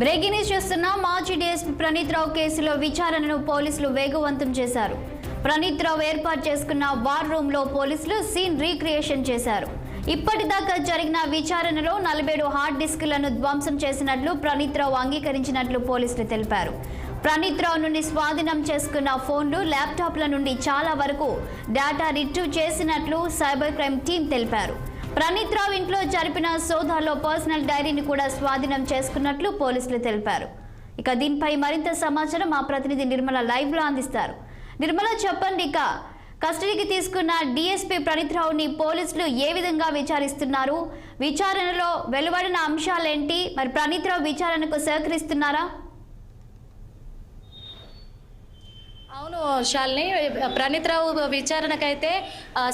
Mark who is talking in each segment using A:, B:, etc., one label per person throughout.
A: Breaking news చేస్తున్న మాజీ DSP Praneeth రావు కేసులో విచారణను పోలీసులు వేగవంతం చేశారు. ప్రణీత్ రావు ఏర్పాటు చేసుకున్న వార్ రూమ్లో పోలీసులు సీన్ రీక్రియేషన్ చేశారు. ఇప్పటిదాకా జరిగిన విచారణలో నలభై హార్డ్ డిస్కులను ధ్వంసం చేసినట్లు ప్రణీత్ రావు అంగీకరించినట్లు పోలీసులు తెలిపారు. ప్రణీత్ రావు నుండి స్వాధీనం చేసుకున్న ఫోన్లు ల్యాప్టాప్ల నుండి చాలా వరకు డేటా రిట్రీవ్ చేసినట్లు సైబర్ క్రైమ్ టీం తెలిపారు. రావు ఇంట్లో జరిపిన సోదాల్లో పర్సనల్ డైరీని కూడా స్వాధీనం చేసుకున్నట్లు పోలీసులు తెలిపారు. ఇక దీనిపై మరింత సమాచారం మా ప్రతినిధి నిర్మల లైవ్లో అందిస్తారు. నిర్మల చెప్పండి ఇక. కస్టడీకి తీసుకున్న డిఎస్పీ ప్రణీత్ రావుని పోలీసులు ఏ విధంగా విచారిస్తున్నారు? విచారణలో వెలువడిన అంశాలేంటి? మరి ప్రణీత్ రావు విచారణకు సహకరిస్తున్నారా?
B: అవును శాలిని. ప్రణీత్ రావు విచారణకైతే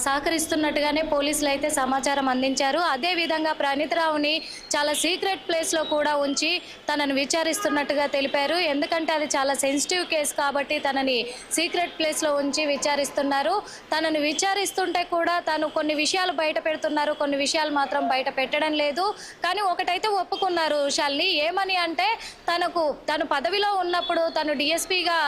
B: సహకరిస్తున్నట్టుగానే పోలీసులు అయితే సమాచారం అందించారు. అదే విధంగా ప్రణీత్ రావుని చాలా సీక్రెట్ ప్లేస్లో కూడా ఉంచి తనను విచారిస్తున్నట్టుగా తెలిపారు. ఎందుకంటే అది చాలా సెన్సిటివ్ కేసు కాబట్టి తనని సీక్రెట్ ప్లేస్లో ఉంచి విచారిస్తున్నారు. తనను విచారిస్తుంటే కూడా తను కొన్ని విషయాలు బయట పెడుతున్నారు. కొన్ని విషయాలు మాత్రం బయట పెట్టడం లేదు. కానీ ఒకటైతే ఒప్పుకున్నారు శాలిని. ఏమని అంటే తనకు తను పదవిలో ఉన్నప్పుడు తను డిఎస్పీగా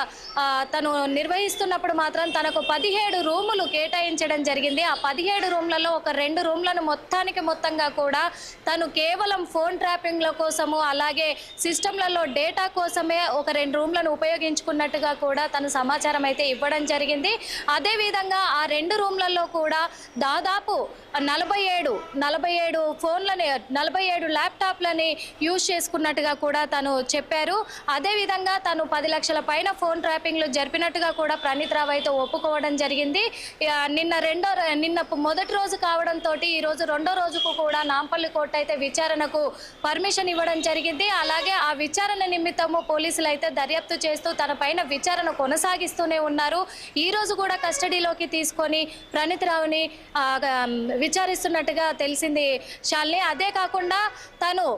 B: తను నిర్వహిస్తున్నప్పుడు మాత్రం తనకు పదిహేడు రూములు కేటాయించడం జరిగింది. ఆ పదిహేడు రూమ్లలో ఒక రెండు రూమ్లను మొత్తానికి మొత్తంగా కూడా తను కేవలం ఫోన్ ట్రాపింగ్ల కోసము అలాగే సిస్టంలలో డేటా కోసమే ఒక రెండు రూమ్లను ఉపయోగించుకున్నట్టుగా కూడా తను సమాచారం అయితే ఇవ్వడం జరిగింది. అదేవిధంగా ఆ రెండు రూమ్లలో కూడా దాదాపు నలభై ఏడు నలభై ఏడు ఫోన్లని నలభై ఏడు ల్యాప్టాప్లని యూజ్ చేసుకున్నట్టుగా కూడా తను చెప్పారు. అదేవిధంగా తను పది లక్షల పైన ఫోన్ ట్రాపింగ్లు జరిపిన జరిపినట్టుగా కూడా ప్రణీత్ రావు అయితే ఒప్పుకోవడం జరిగింది. నిన్న రెండో నిన్న మొదటి రోజు కావడంతో ఈ రోజు రెండో రోజుకు కూడా నాంపల్లి కోర్టు అయితే విచారణకు పర్మిషన్ ఇవ్వడం జరిగింది. అలాగే ఆ విచారణ నిమిత్తము పోలీసులు అయితే దర్యాప్తు చేస్తూ తన పైన విచారణ కొనసాగిస్తూనే ఉన్నారు. ఈ రోజు కూడా కస్టడీలోకి తీసుకొని ప్రణీత్ రావుని విచారిస్తున్నట్టుగా తెలిసింది శాలిని అదే కాకుండా తను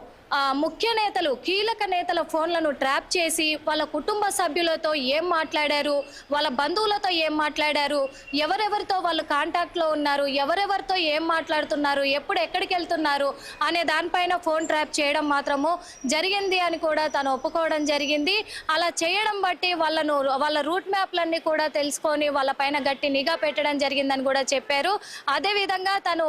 B: ముఖ్య నేతలు కీలక నేతల ఫోన్లను ట్రాప్ చేసి వాళ్ళ కుటుంబ సభ్యులతో ఏం మాట్లాడారు వాళ్ళ బంధువులతో ఏం మాట్లాడారు ఎవరెవరితో వాళ్ళు కాంటాక్ట్లో ఉన్నారు ఎవరెవరితో ఏం మాట్లాడుతున్నారు ఎప్పుడు ఎక్కడికి వెళ్తున్నారు అనే దానిపైన ఫోన్ ట్రాప్ చేయడం మాత్రము జరిగింది అని కూడా తను ఒప్పుకోవడం జరిగింది. అలా చేయడం బట్టి వాళ్ళను వాళ్ళ రూట్ మ్యాప్లన్నీ కూడా తెలుసుకొని వాళ్ళ పైన గట్టి నిఘా పెట్టడం జరిగిందని కూడా చెప్పారు. అదేవిధంగా తను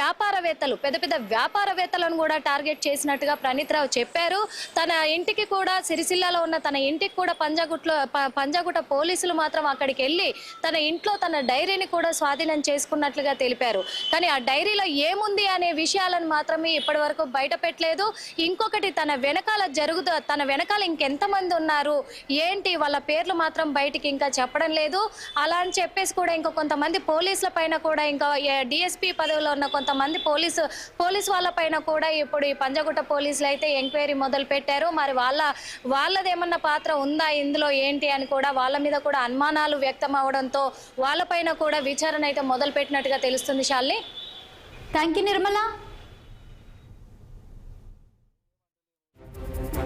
B: వ్యాపారవేత్తలు పెద్ద పెద్ద వ్యాపారవేత్తలను కూడా టార్గెట్ చేసినట్టుగా ప్రణీత్ రావు చెప్పారు. తన ఇంటికి కూడా సిరిసిల్లాలో ఉన్న తన ఇంటికి కూడా పంజాగుట్లో ప- పోలీసులు మాత్రం అక్కడికి వెళ్ళి తన ఇంట్లో తన డైరీని కూడా స్వాధీనం చేసుకున్నట్లుగా తెలిపారు. కానీ ఆ డైరీలో ఏముంది అనే విషయాలను మాత్రమే ఇప్పటి వరకు బయట పెట్టలేదు ఇంకొకటి తన వెనకాల జరుగుతూ తన వెనకాల ఇంకెంతమంది ఉన్నారు ఏంటి వాళ్ళ పేర్లు మాత్రం బయటికి ఇంకా చెప్పడం లేదు. అలా అని చెప్పేసి కూడా ఇంకా కొంతమంది పోలీసుల పైన కూడా ఇంకా డిఎస్పీ పదవిలో ఉన్న కొంతమంది పోలీసు పోలీస్ వాళ్ళ పైన కూడా ఇప్పుడు ఈ పంజగుట్ట పోలీసులు అయితే ఎంక్వైరీ మొదలు పెట్టారు. మరి వాళ్ళ వాళ్ళదేమన్నా పాత్ర ఉందా? ఇందులో ఏంటి అని కూడా వాళ్ళ మీద కూడా అనుమానాలు వ్యక్తం అవడంతో వాళ్ళపైన కూడా విచారణ అయితే మొదలు పెట్టినట్టుగా తెలుస్తుంది శాలిని.
A: Thank you Nirmala.